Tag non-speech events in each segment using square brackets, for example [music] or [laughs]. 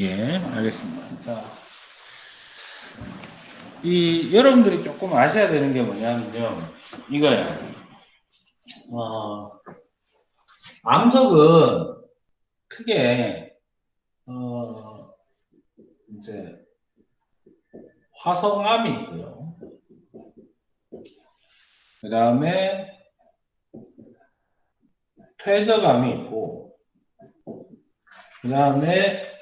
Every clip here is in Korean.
예, 알겠습니다. 자, 이 여러분들이 조금 아셔야 되는 게 뭐냐면요, 이거예요. 어, 암석은 크게 어, 이제 화성암이 있고요. 그 다음에 퇴적암이 있고, 그 다음에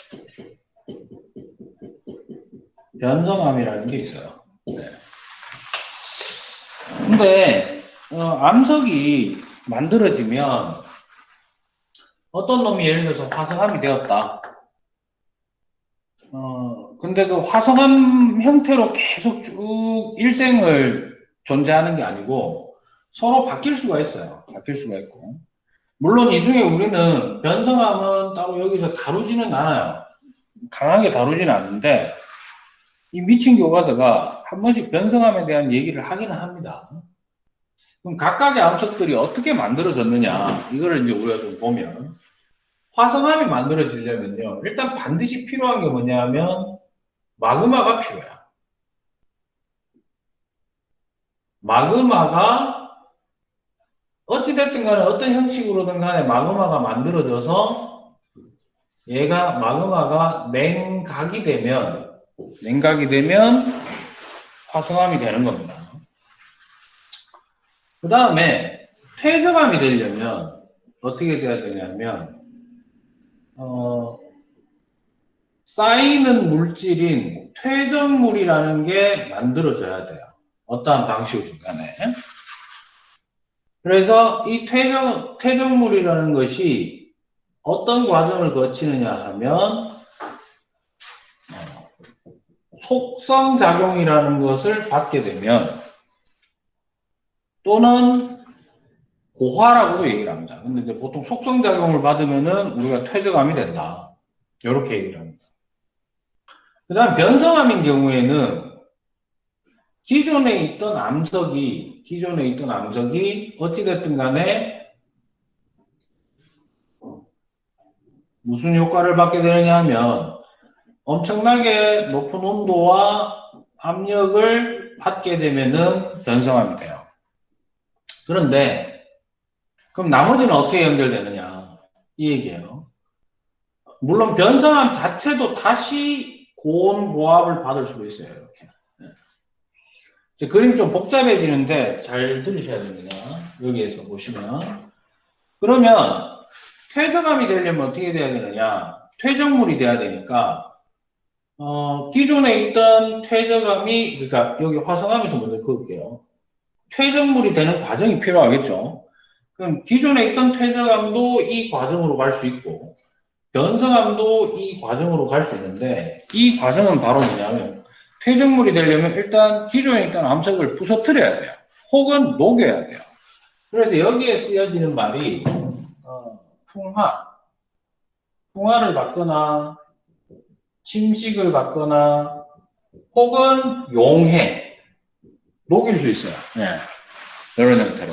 변성암이라는 게 있어요. 네. 근데 어, 암석이 만들어지면 어떤 놈이 예를 들어서 화성암이 되었다. 어, 근데 그 화성암 형태로 계속 쭉 일생을 존재하는 게 아니고 서로 바뀔 수가 있어요. 바뀔 수가 있고. 물론 이 중에 우리는 변성암은 따로 여기서 다루지는 않아요. 강하게 다루지는 않는데 이 미친 교과서가 한 번씩 변성암에 대한 얘기를 하기는 합니다. 그럼 각각의 암석들이 어떻게 만들어졌느냐 이거를 이제 우리가 좀 보면 화성암이 만들어지려면요 일단 반드시 필요한 게 뭐냐면 마그마가 필요해요. 마그마가 어찌됐든 간에 어떤 형식으로든 간에 마그마가 만들어져서 얘가 마그마가 냉각이 되면 냉각이 되면 화성암이 되는 겁니다. 그 다음에 퇴적암이 되려면 어떻게 돼야 되냐면 어, 쌓이는 물질인 퇴적물이라는 게 만들어져야 돼요. 어떠한 방식이든 간에. 그래서 이 퇴적, 퇴적물이라는 것이 어떤 과정을 거치느냐 하면 속성 작용이라는 것을 받게 되면 또는 고화라고도 얘기를 합니다. 근데 보통 속성 작용을 받으면은 우리가 퇴적암이 된다. 이렇게 얘기를 합니다. 그 다음 변성암인 경우에는 기존에 있던 암석이 기존에 있던 암석이 어찌됐든 간에 무슨 효과를 받게 되느냐 하면 엄청나게 높은 온도와 압력을 받게 되면은 변성암이 돼요. 그런데 그럼 나머지는 어떻게 연결되느냐 이 얘기예요. 물론 변성암 자체도 다시 고온 고압을 받을 수도 있어요. 이렇게. 네. 그림이 좀 복잡해지는데 잘 들으셔야 됩니다. 여기에서 보시면 그러면 퇴적암이 되려면 어떻게 돼야 되느냐 퇴적물이 돼야 되니까 어, 기존에 있던 퇴적암이, 그러니까 여기 화성암에서 먼저 그을게요. 퇴적물이 되는 과정이 필요하겠죠. 그럼 기존에 있던 퇴적암도 이 과정으로 갈 수 있고, 변성암도 이 과정으로 갈 수 있는데, 이 과정은 바로 뭐냐면, 퇴적물이 되려면 일단 기존에 있던 암석을 부서뜨려야 돼요. 혹은 녹여야 돼요. 그래서 여기에 쓰여지는 말이, 어, 풍화, 풍화를 받거나, 침식을 받거나 혹은 용해 녹일 수 있어요. 네. 이런 형태로.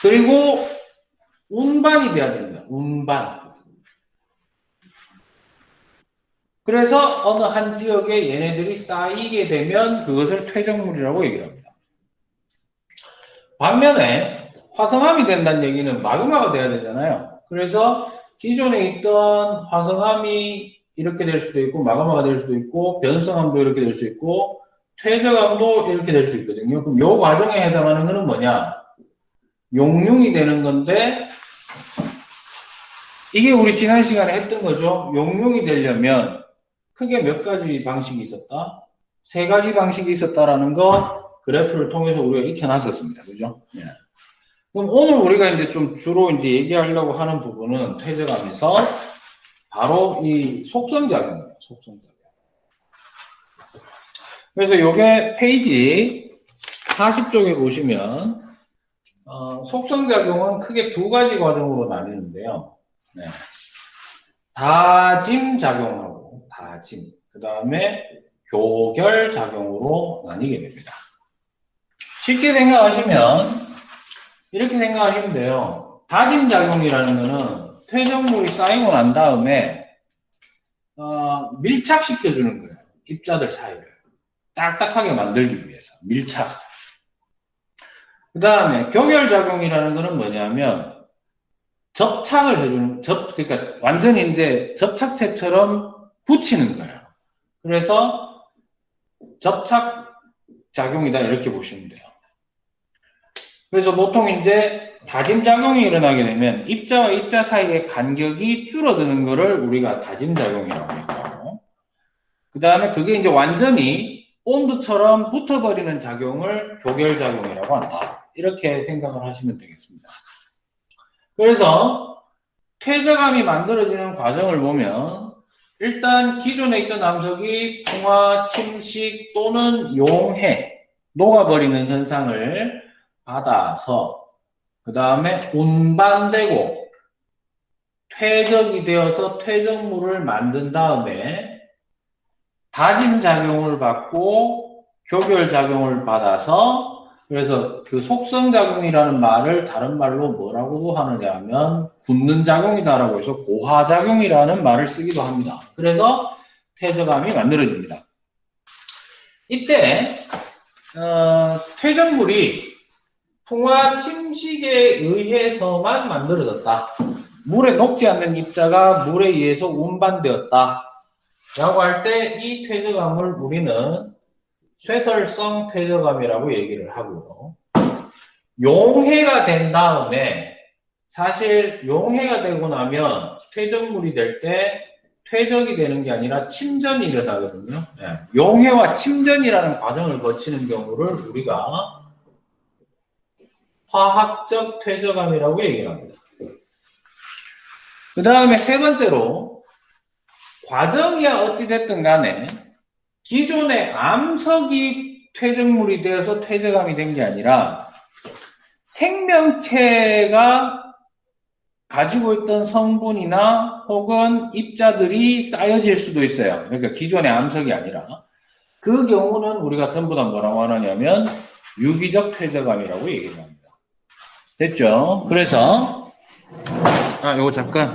그리고 운반이 돼야 됩니다. 운반. 그래서 어느 한 지역에 얘네들이 쌓이게 되면 그것을 퇴적물이라고 얘기를 합니다. 반면에 화성암이 된다는 얘기는 마그마가 돼야 되잖아요. 그래서 기존에 있던 화성암이 이렇게 될 수도 있고 마감화가 될 수도 있고 변성암도 이렇게 될 수 있고 퇴적암도 이렇게 될 수 있거든요. 그럼 요 과정에 해당하는 것은 뭐냐? 용융이 되는 건데 이게 우리 지난 시간에 했던 거죠. 용융이 되려면 크게 몇 가지 방식이 있었다? 세 가지 방식이 있었다라는 거 그래프를 통해서 우리가 익혀놨었습니다. 그죠? 예. 그럼 오늘 우리가 이제 좀 주로 이제 얘기하려고 하는 부분은 퇴적암에서 바로 이 속성작용이에요. 속성작용. 그래서 이게 페이지 40쪽에 보시면 어, 속성작용은 크게 두 가지 과정으로 나뉘는데요. 네. 다짐작용하고 다짐 그 다음에 교결작용으로 나뉘게 됩니다. 쉽게 생각하시면 이렇게 생각하시면 돼요. 다짐작용이라는 거는 퇴적물이 쌓이고 난 다음에 어, 밀착시켜주는 거예요. 입자들 사이를. 딱딱하게 만들기 위해서. 밀착. 그 다음에 교결작용이라는 거는 뭐냐면 접착을 해주는, 접, 그러니까 완전히 이제 접착체처럼 붙이는 거예요. 그래서 접착 작용이다 이렇게 보시면 돼요. 그래서 보통 이제 다짐 작용이 일어나게 되면 입자와 입자 사이의 간격이 줄어드는 것을 우리가 다짐 작용이라고 하고 그 다음에 그게 이제 완전히 본드처럼 붙어버리는 작용을 교결 작용이라고 한다. 이렇게 생각을 하시면 되겠습니다. 그래서 퇴적암이 만들어지는 과정을 보면 일단 기존에 있던 암석이 풍화, 침식 또는 용해, 녹아버리는 현상을 받아서 그 다음에 운반되고 퇴적이 되어서 퇴적물을 만든 다음에 다짐 작용을 받고 교결 작용을 받아서 그래서 그 속성 작용이라는 말을 다른 말로 뭐라고도 하느냐 하면 굳는 작용이다라고 해서 고화 작용이라는 말을 쓰기도 합니다. 그래서 퇴적암이 만들어집니다. 이때 어, 퇴적물이 풍화 침식에 의해서만 만들어졌다. 물에 녹지 않는 입자가 물에 의해서 운반되었다. 라고 할 때 이 퇴적암을 우리는 쇠설성 퇴적암이라고 얘기를 하고요. 용해가 된 다음에 사실 용해가 되고 나면 퇴적물이 될 때 퇴적이 되는 게 아니라 침전이 일어나거든요. 네. 용해와 침전이라는 과정을 거치는 경우를 우리가 화학적 퇴적암이라고 얘기를 합니다. 그 다음에 세 번째로 과정이야 어찌됐든 간에 기존의 암석이 퇴적물이 되어서 퇴적암이 된 게 아니라 생명체가 가지고 있던 성분이나 혹은 입자들이 쌓여질 수도 있어요. 그러니까 기존의 암석이 아니라 그 경우는 우리가 전부 다 뭐라고 하느냐면 유기적 퇴적암이라고 얘기를 합니다. 됐죠? 그래서 아 요거 잠깐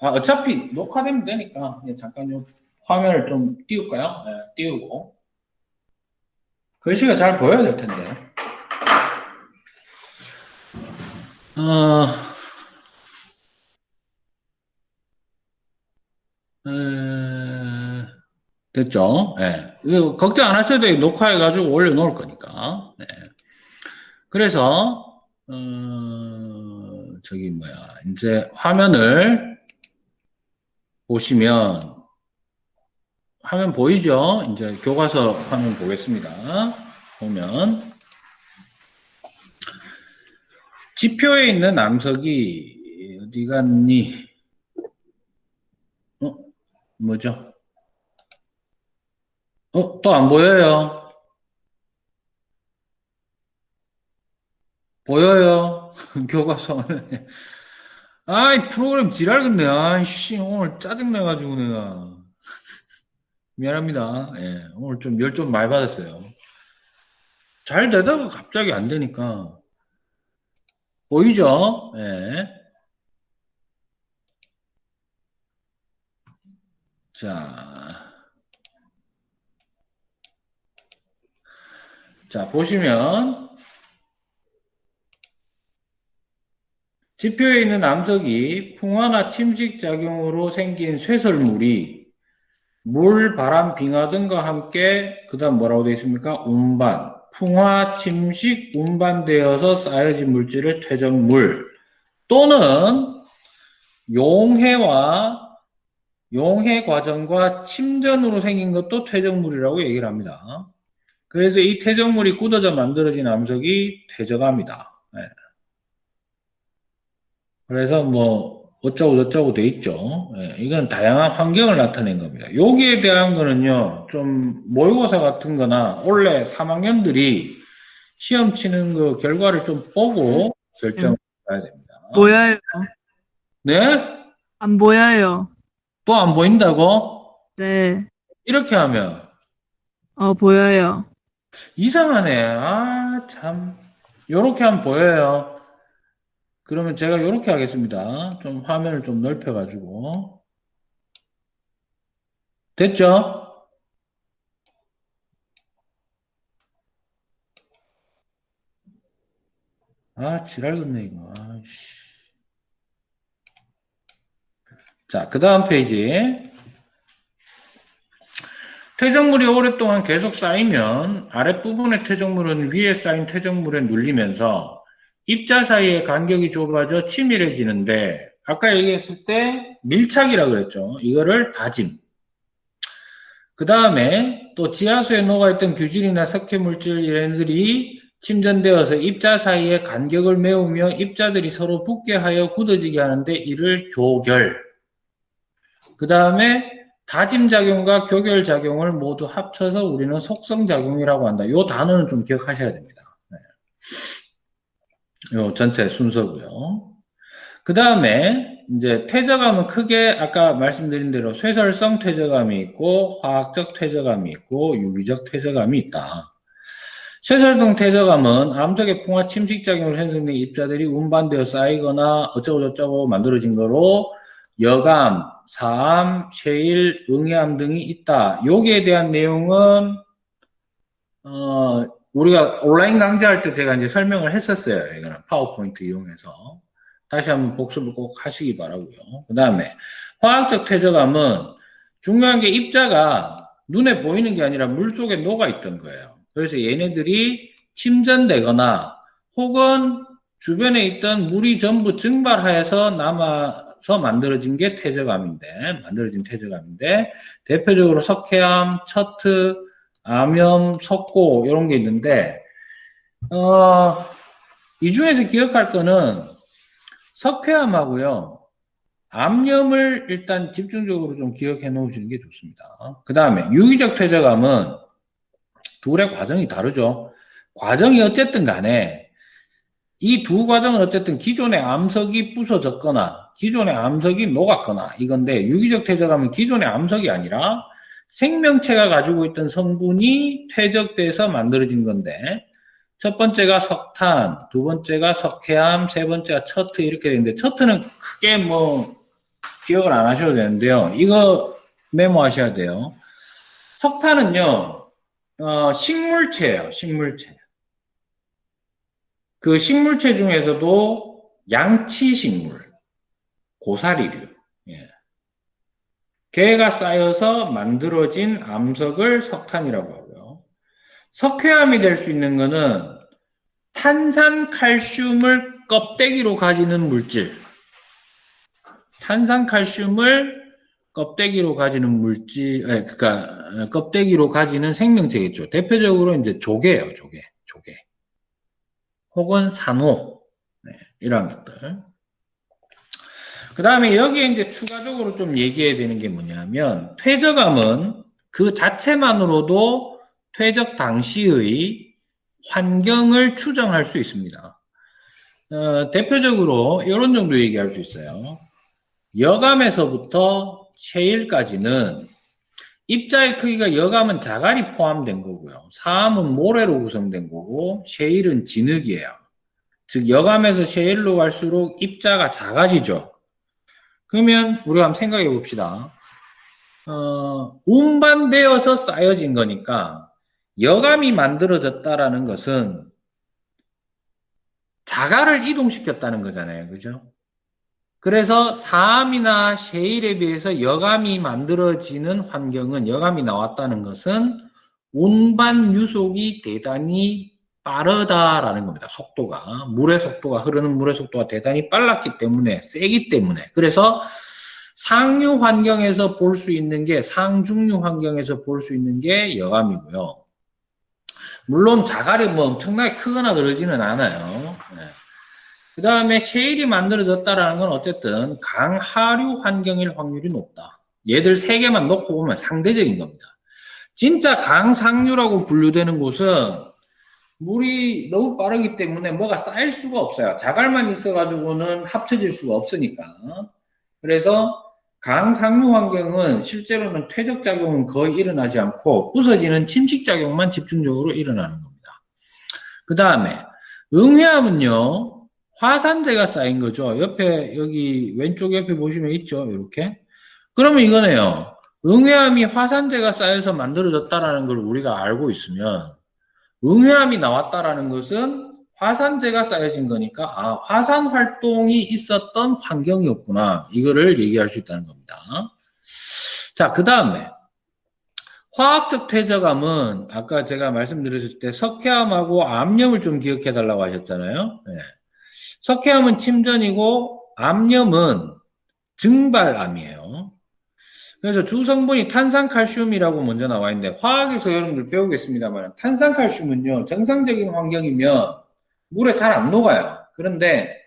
아, 어차피 녹화되면 되니까 잠깐 요 화면을 좀 띄울까요? 네, 띄우고. 글씨가 잘 보여야 될 텐데. 어, 에, 됐죠? 네. 이거 걱정 안 하셔도 돼요. 녹화해가지고 올려놓을 거니까. 네. 그래서, 어, 저기 뭐야. 이제 화면을 보시면, 화면 보이죠? 이제 교과서 화면 보겠습니다. 보면 지표에 있는 암석이 어디 갔니? 어? 뭐죠? 어? 또 안 보여요? 보여요? [laughs] 교과서. 아이, 프로그램 지랄 근데, 아이씨, 오늘 짜증나가지고 내가. 미안합니다. 예, 오늘 좀 열 좀 많이 받았어요. 잘 되다가 갑자기 안 되니까. 보이죠? 예. 자. 자, 보시면, 지표에 있는 암석이 풍화나 침식 작용으로 생긴 쇠설물이 물, 바람, 빙하 등과 함께 그 다음 뭐라고 되어 있습니까? 운반, 풍화, 침식, 운반되어서 쌓여진 물질을 퇴적물 또는 용해와 용해 과정과 침전으로 생긴 것도 퇴적물이라고 얘기를 합니다. 그래서 이 퇴적물이 굳어져 만들어진 암석이 퇴적암이다. 네. 그래서 뭐 어쩌고 저쩌고 돼 있죠. 예, 이건 다양한 환경을 나타낸 겁니다. 여기에 대한 거는요, 좀 모의고사 같은 거나 원래 3학년들이 시험 치는 그 결과를 좀 보고 결정을 해야 됩니다. 보여요. 네? 안 보여요. 또 안 보인다고? 네. 이렇게 하면 어, 보여요. 이상하네. 아, 참. 요렇게 하면 보여요. 그러면 제가 이렇게 하겠습니다. 좀 화면을 좀 넓혀가지고. 됐죠? 아, 지랄겠네, 이거. 아이씨. 자, 그 다음 페이지. 퇴적물이 오랫동안 계속 쌓이면 아랫부분의 퇴적물은 위에 쌓인 퇴적물에 눌리면서 입자 사이의 간격이 좁아져 치밀해지는데 아까 얘기했을 때 밀착이라 그랬죠. 이거를 다짐. 그 다음에 또 지하수에 녹아있던 규질이나 석회물질 얘네들이 침전되어서 입자 사이의 간격을 메우며 입자들이 서로 붙게 하여 굳어지게 하는데 이를 교결. 그 다음에 다짐작용과 교결작용을 모두 합쳐서 우리는 속성작용이라고 한다. 이 단어는 좀 기억하셔야 됩니다. 네. 요 전체 순서고요. 그 다음에 이제 퇴적감은 크게 아까 말씀드린 대로 쇠설성 퇴적감이 있고 화학적 퇴적감이 있고 유기적 퇴적감이 있다. 쇠설성 퇴적감은 암석의 풍화 침식작용으로 형성된 입자들이 운반되어 쌓이거나 어쩌고저쩌고 만들어진 거로 여감, 사암, 셰일, 응해암 등이 있다. 여기에 대한 내용은 어, 우리가 온라인 강좌할 때 제가 이제 설명을 했었어요. 이거는 파워포인트 이용해서 다시 한번 복습을 꼭 하시기 바라고요. 그 다음에 화학적 퇴적감은 중요한 게 입자가 눈에 보이는 게 아니라 물 속에 녹아 있던 거예요. 그래서 얘네들이 침전되거나 혹은 주변에 있던 물이 전부 증발하여서 남아서 만들어진 게 퇴적암인데, 만들어진 퇴적암인데, 대표적으로 석회암, 처트, 암염, 석고, 이런 게 있는데, 어, 이 중에서 기억할 거는 석회암하고요, 암염을 일단 집중적으로 좀 기억해 놓으시는 게 좋습니다. 그 다음에 유기적 퇴적암은 둘의 과정이 다르죠. 과정이 어쨌든 간에 이 두 과정은 어쨌든 기존의 암석이 부서졌거나 기존의 암석이 녹았거나 이건데 유기적 퇴적하면 기존의 암석이 아니라 생명체가 가지고 있던 성분이 퇴적돼서 만들어진 건데 첫 번째가 석탄, 두 번째가 석회암, 세 번째가 처트 이렇게 되는데 처트는 크게 뭐 기억을 안 하셔도 되는데요. 이거 메모하셔야 돼요. 석탄은요. 어, 식물체예요, 식물체. 그 식물체 중에서도 양치식물, 고사리류. 예. 개가 쌓여서 만들어진 암석을 석탄이라고 하고요. 석회암이 될 수 있는 것은 탄산 칼슘을 껍데기로 가지는 물질. 탄산 칼슘을 껍데기로 가지는 물질, 예, 그러니까 껍데기로 가지는 생명체겠죠. 대표적으로 이제 조개예요, 조개, 조개. 혹은 산호, 네, 이런 것들. 그 다음에 여기에 이제 추가적으로 좀 얘기해야 되는 게 뭐냐면, 퇴적암은 그 자체만으로도 퇴적 당시의 환경을 추정할 수 있습니다. 어, 대표적으로 이런 정도 얘기할 수 있어요. 여감에서부터 셰일까지는 입자의 크기가 여감은 자갈이 포함된 거고요. 사암은 모래로 구성된 거고 셰일은 진흙이에요. 즉 여감에서 셰일로 갈수록 입자가 작아지죠. 그러면 우리가 한번 생각해 봅시다. 어, 운반되어서 쌓여진 거니까 여감이 만들어졌다라는 것은 자갈을 이동시켰다는 거잖아요. 그죠? 그래서 사암이나 셰일에 비해서 여감이 만들어지는 환경은 여감이 나왔다는 것은 운반 유속이 대단히 빠르다라는 겁니다. 속도가 물의 속도가 흐르는 물의 속도가 대단히 빨랐기 때문에 세기 때문에 그래서 상류 환경에서 볼 수 있는 게 상중류 환경에서 볼 수 있는 게 여감이고요. 물론 자갈이 뭐 엄청나게 크거나 그러지는 않아요. 네. 그 다음에 셰일이 만들어졌다라는 건 어쨌든 강하류 환경일 확률이 높다. 얘들 세 개만 놓고 보면 상대적인 겁니다. 진짜 강상류라고 분류되는 곳은 물이 너무 빠르기 때문에 뭐가 쌓일 수가 없어요. 자갈만 있어가지고는 합쳐질 수가 없으니까. 그래서 강 상류 환경은 실제로는 퇴적작용은 거의 일어나지 않고 부서지는 침식작용만 집중적으로 일어나는 겁니다. 그 다음에 응해암은요. 화산재가 쌓인 거죠. 옆에 여기 왼쪽 옆에 보시면 있죠. 이렇게. 그러면 이거네요. 응회암이 화산재가 쌓여서 만들어졌다라는 걸 우리가 알고 있으면 응회암이 나왔다라는 것은 화산재가 쌓여진 거니까 아 화산 활동이 있었던 환경이었구나 이거를 얘기할 수 있다는 겁니다. 자 그 다음에 화학적 퇴적암은 아까 제가 말씀드렸을 때 석회암하고 암염을 좀 기억해 달라고 하셨잖아요. 네. 석회암은 침전이고 암염은 증발암이에요. 그래서 주성분이 탄산칼슘이라고 먼저 나와 있는데 화학에서 여러분들 배우겠습니다만 탄산칼슘은요 정상적인 환경이면 물에 잘 안 녹아요. 그런데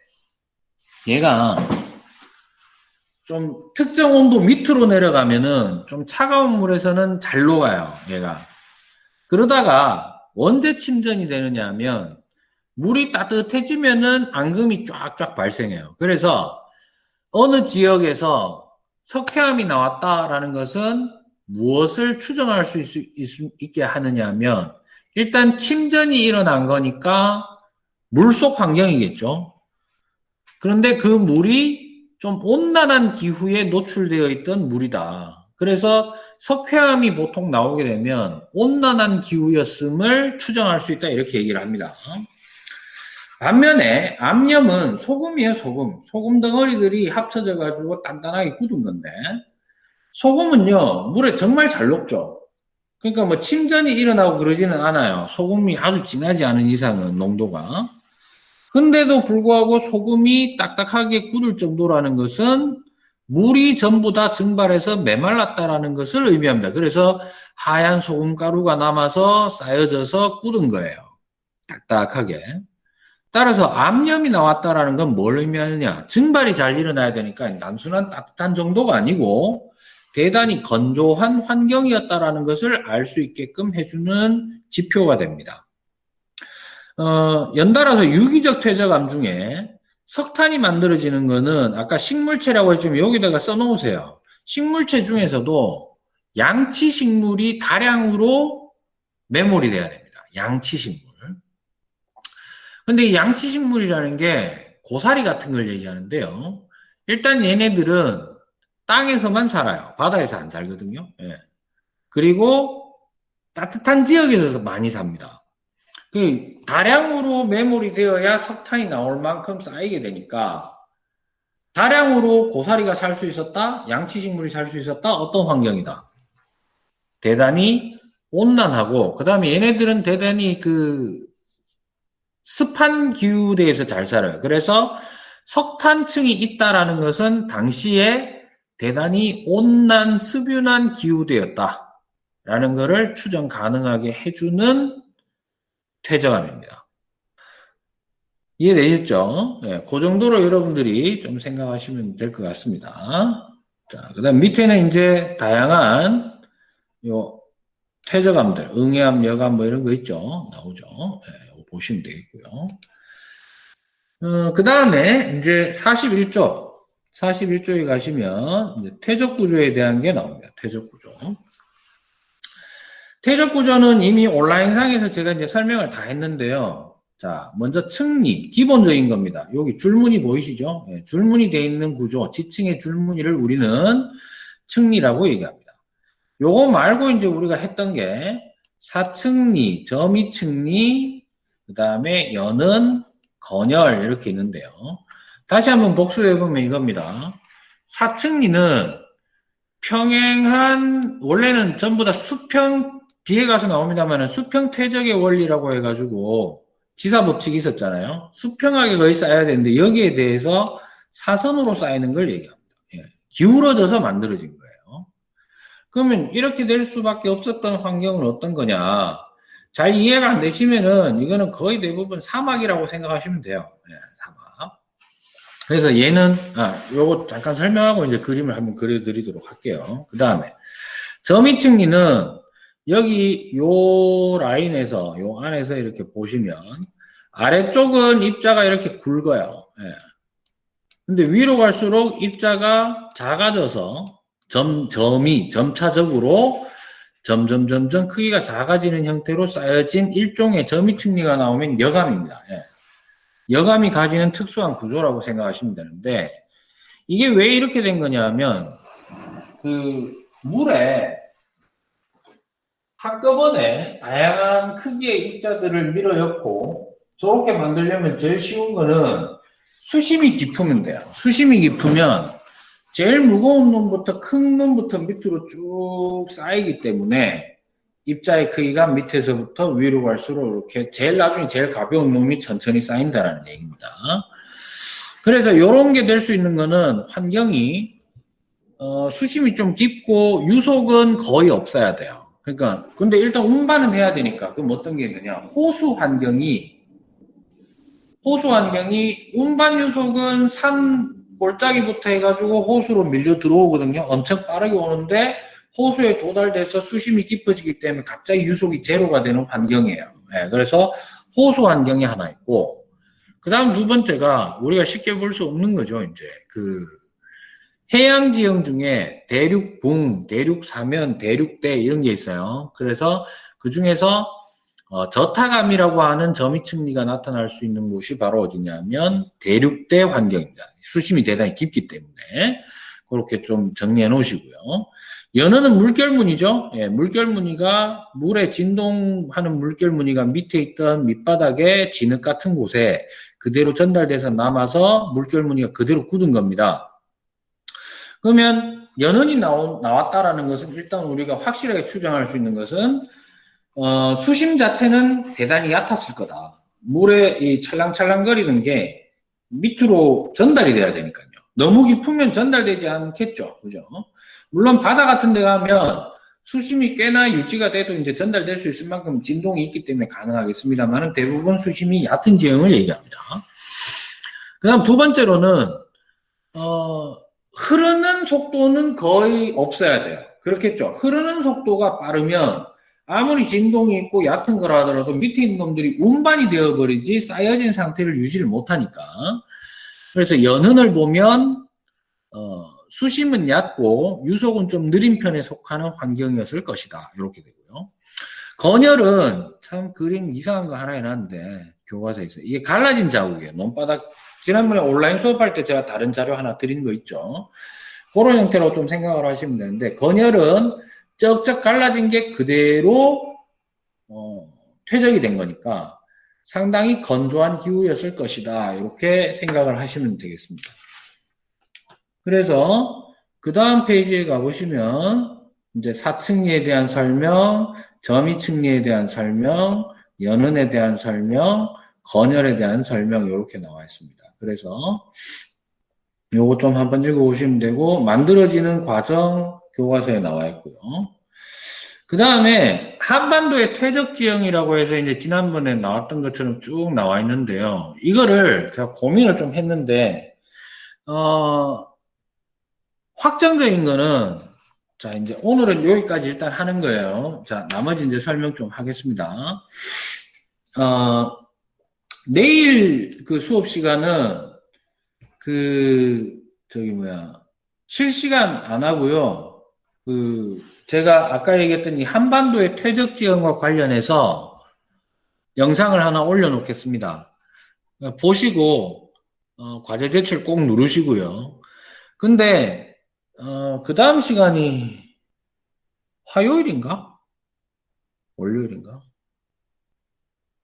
얘가 좀 특정 온도 밑으로 내려가면은 좀 차가운 물에서는 잘 녹아요. 얘가 그러다가 언제 침전이 되느냐 하면 물이 따뜻해지면은 앙금이 쫙쫙 발생해요. 그래서 어느 지역에서 석회암이 나왔다라는 것은 무엇을 추정할 수 있, 게 하느냐 하면 일단 침전이 일어난 거니까 물속 환경이겠죠. 그런데 그 물이 좀 온난한 기후에 노출되어 있던 물이다. 그래서 석회암이 보통 나오게 되면 온난한 기후였음을 추정할 수 있다 이렇게 얘기를 합니다. 반면에 암염은 소금이에요, 소금. 소금 덩어리들이 합쳐져 가지고 단단하게 굳은 건데 소금은요, 물에 정말 잘 녹죠. 그러니까 뭐 침전이 일어나고 그러지는 않아요. 소금이 아주 진하지 않은 이상은 농도가. 근데도 불구하고 소금이 딱딱하게 굳을 정도라는 것은 물이 전부 다 증발해서 메말랐다라는 것을 의미합니다. 그래서 하얀 소금 가루가 남아서 쌓여져서 굳은 거예요. 딱딱하게. 따라서 암염이 나왔다라는 건 뭘 의미하느냐? 증발이 잘 일어나야 되니까 단순한 따뜻한 정도가 아니고 대단히 건조한 환경이었다라는 것을 알 수 있게끔 해주는 지표가 됩니다. 어, 연달아서 유기적 퇴적암 중에 석탄이 만들어지는 거는 아까 식물체라고 했지만 여기다가 써놓으세요. 식물체 중에서도 양치 식물이 다량으로 메모리 돼야 됩니다. 양치 식물. 근데 이 양치 식물이라는 게 고사리 같은 걸 얘기하는데요. 일단 얘네들은 땅에서만 살아요. 바다에서 안 살거든요. 예. 그리고 따뜻한 지역에서 많이 삽니다. 그 다량으로 메모리 되어야 석탄이 나올 만큼 쌓이게 되니까 다량으로 고사리가 살 수 있었다, 양치식물이 살 수 있었다, 어떤 환경이다. 대단히 온난하고, 그 다음에 얘네들은 대단히 그 습한 기후대에서 잘 살아요. 그래서 석탄층이 있다라는 것은 당시에 대단히 온난 습윤한 기후대였다라는 것을 추정 가능하게 해주는 퇴적암입니다. 이해되셨죠? 네, 그 정도로 여러분들이 좀 생각하시면 될 것 같습니다. 자, 그 다음 밑에는 이제 다양한 요 퇴적암들, 응애암, 여암 뭐 이런 거 있죠? 나오죠? 네. 보시면 되겠고요. 어, 그 다음에 이제 41조, 41조에 가시면 퇴적 구조에 대한 게 나옵니다. 퇴적 구조. 퇴적 구조는 이미 온라인상에서 제가 이제 설명을 다 했는데요. 자, 먼저 층리, 기본적인 겁니다. 여기 줄무늬 보이시죠? 네, 줄무늬 되어 있는 구조, 지층의 줄무늬를 우리는 층리라고 얘기합니다. 요거 말고 이제 우리가 했던 게 사층리, 점이층리, 그 다음에 연은, 건열 이렇게 있는데요. 다시 한번 복수해보면 이겁니다. 사층리는 평행한 원래는 전부 다 수평 뒤에 가서 나옵니다만 수평 퇴적의 원리라고 해가지고 지사 법칙이 있었잖아요. 수평하게 거의 쌓여야 되는데 여기에 대해서 사선으로 쌓이는 걸 얘기합니다. 예. 기울어져서 만들어진 거예요. 그러면 이렇게 될 수밖에 없었던 환경은 어떤 거냐? 잘 이해가 안 되시면은 이거는 거의 대부분 사막이라고 생각하시면 돼요. 네, 사막. 그래서 얘는 아 요거 잠깐 설명하고 이제 그림을 한번 그려드리도록 할게요. 그 다음에 점이층리는 여기 요 라인에서 요 안에서 이렇게 보시면 아래쪽은 입자가 이렇게 굵어요. 예. 근데 위로 갈수록 입자가 작아져서 점, 점이 점차적으로 점점 점점 크기가 작아지는 형태로 쌓여진 일종의 점이층리가 나오면 여감입니다. 예. 여감이 가지는 특수한 구조라고 생각하시면 되는데 이게 왜 이렇게 된 거냐 하면 그 물에 한꺼번에 다양한 크기의 입자들을 밀어넣고 저렇게 만들려면 제일 쉬운 거는 수심이 깊으면 돼요. 수심이 깊으면 제일 무거운 놈부터 큰 놈부터 밑으로 쭉 쌓이기 때문에 입자의 크기가 밑에서부터 위로 갈수록 이렇게 제일 나중에 제일 가벼운 놈이 천천히 쌓인다는 얘기입니다. 그래서 이런 게 될 수 있는 거는 환경이 어, 수심이 좀 깊고 유속은 거의 없어야 돼요. 그러니까 근데 일단 운반은 해야 되니까 그럼 어떤 게 있느냐 호수 환경이 호수 환경이 운반 유속은 산 골짜기부터 해가지고 호수로 밀려 들어오거든요. 엄청 빠르게 오는데 호수에 도달돼서 수심이 깊어지기 때문에 갑자기 유속이 제로가 되는 환경이에요. 예, 그래서 호수 환경이 하나 있고 그 다음 두 번째가 우리가 쉽게 볼 수 없는 거죠. 이제 그 해양 지형 중에 대륙붕, 대륙사면, 대륙대 이런 게 있어요. 그래서 그 중에서 어, 저타감이라고 하는 점이층리가 나타날 수 있는 곳이 바로 어디냐면 대륙대 환경입니다. 수심이 대단히 깊기 때문에 그렇게 좀 정리해 놓으시고요. 연어는 물결무늬죠. 예, 물결무늬가 물에 진동하는 물결무늬가 밑에 있던 밑바닥에 진흙 같은 곳에 그대로 전달돼서 남아서 물결무늬가 그대로 굳은 겁니다. 그러면 나온, 나왔다라는 것은 일단 우리가 확실하게 추정할 수 있는 것은 어, 수심 자체는 대단히 얕았을 거다. 물에 이 찰랑찰랑거리는 게 밑으로 전달이 돼야 되니까요. 너무 깊으면 전달되지 않겠죠. 그죠? 물론 바다 같은 데 가면 수심이 꽤나 유지가 돼도 이제 전달될 수 있을 만큼 진동이 있기 때문에 가능하겠습니다만 대부분 수심이 얕은 지형을 얘기합니다. 그 다음 두 번째로는, 어, 흐르는 속도는 거의 없어야 돼요. 그렇겠죠. 흐르는 속도가 빠르면 아무리 진동이 있고 얕은 거라 하더라도 밑에 있는 놈들이 운반이 되어버리지 쌓여진 상태를 유지를 못하니까. 그래서 연흔을 보면 어, 수심은 얕고 유속은 좀 느린 편에 속하는 환경이었을 것이다. 이렇게 되고요. 건열은 참 그림 이상한 거 하나 해놨는데 교과서에서 이게 갈라진 자국이에요. 논바닥 지난번에 온라인 수업할 때 제가 다른 자료 하나 드린 거 있죠. 그런 형태로 좀 생각을 하시면 되는데 건열은 쩍쩍 갈라진 게 그대로 어, 퇴적이 된 거니까 상당히 건조한 기후였을 것이다. 이렇게 생각을 하시면 되겠습니다. 그래서 그 다음 페이지에 가보시면 이제 사층리에 대한 설명, 점이층리에 대한 설명, 연은에 대한 설명, 건열에 대한 설명 이렇게 나와 있습니다. 그래서 요거 좀 한번 읽어보시면 되고 만들어지는 과정 교과서에 나와 있고요. 그 다음에 한반도의 퇴적 지형이라고 해서 이제 지난번에 나왔던 것처럼 쭉 나와 있는데요. 이거를 제가 고민을 좀 했는데 어, 확정적인 거는 자 이제 오늘은 여기까지 일단 하는 거예요. 자 나머지 이제 설명 좀 하겠습니다. 어, 내일 그 수업 시간은 그 저기 뭐야 실시간 안 하고요. 그 제가 아까 얘기했던 이 한반도의 퇴적 지형과 관련해서 영상을 하나 올려놓겠습니다. 보시고 어, 과제 제출 꼭 누르시고요. 근데 어, 그 다음 시간이 화요일인가? 월요일인가?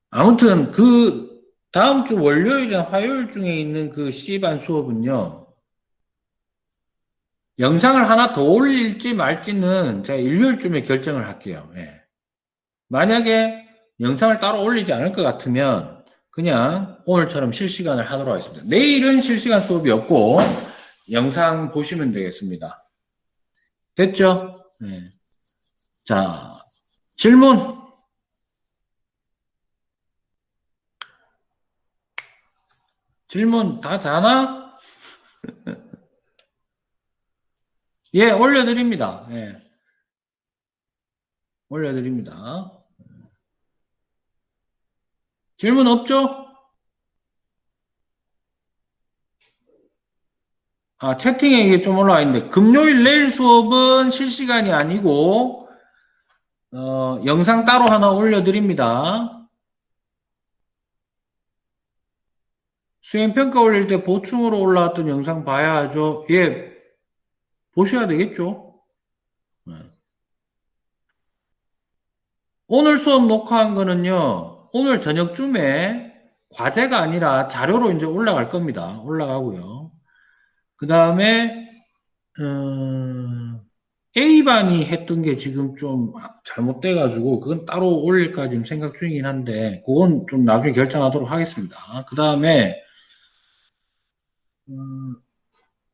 아무튼 그 다음 주 월요일이나 화요일 중에 있는 그 C반 수업은요. 영상을 하나 더 올릴지 말지는 제가 일요일쯤에 결정을 할게요. 예. 만약에 영상을 따로 올리지 않을 것 같으면 그냥 오늘처럼 실시간을 하도록 하겠습니다. 내일은 실시간 수업이 없고 영상 보시면 되겠습니다. 됐죠? 예. 자, 질문. 질문 다 자나? [laughs] 예, 올려드립니다. 예. 올려드립니다. 질문 없죠? 아, 채팅에 이게 좀 올라와 있는데, 금요일 내일 수업은 실시간이 아니고, 어, 영상 따로 하나 올려드립니다. 수행평가 올릴 때 보충으로 올라왔던 영상 봐야 하죠. 예, 보셔야 되겠죠. 네. 오늘 수업 녹화한 거는요, 오늘 저녁쯤에 과제가 아니라 자료로 이제 올라갈 겁니다. 올라가고요. 그 다음에, 어, A반이 했던 게 지금 좀 잘못돼가지고, 그건 따로 올릴까 지금 생각 중이긴 한데, 그건 좀 나중에 결정하도록 하겠습니다. 그 다음에, 음,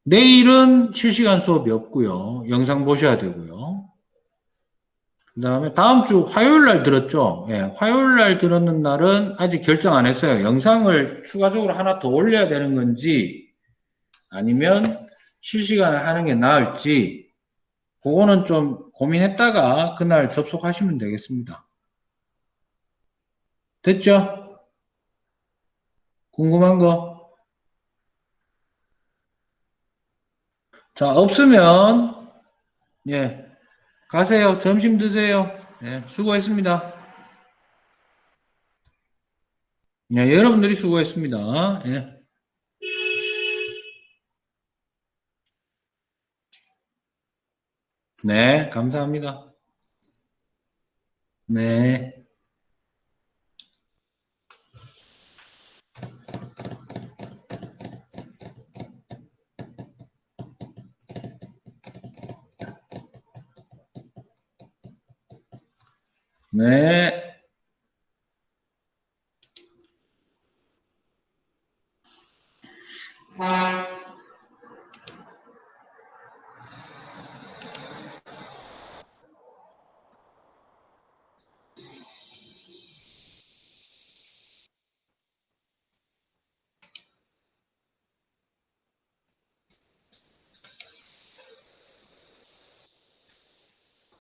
내일은 실시간 수업이 없고요. 영상 보셔야 되고요. 그 다음에 다음 주 화요일 날 들었죠? 예, 화요일 날 들었는 날은 아직 결정 안 했어요. 영상을 추가적으로 하나 더 올려야 되는 건지 아니면 실시간에 하는 게 나을지 그거는 좀 고민했다가 그날 접속하시면 되겠습니다. 됐죠? 궁금한 거? 자, 없으면, 예, 가세요. 점심 드세요. 예, 수고했습니다. 예, 여러분들이 수고했습니다. 예. 네, 감사합니다. 네. 네.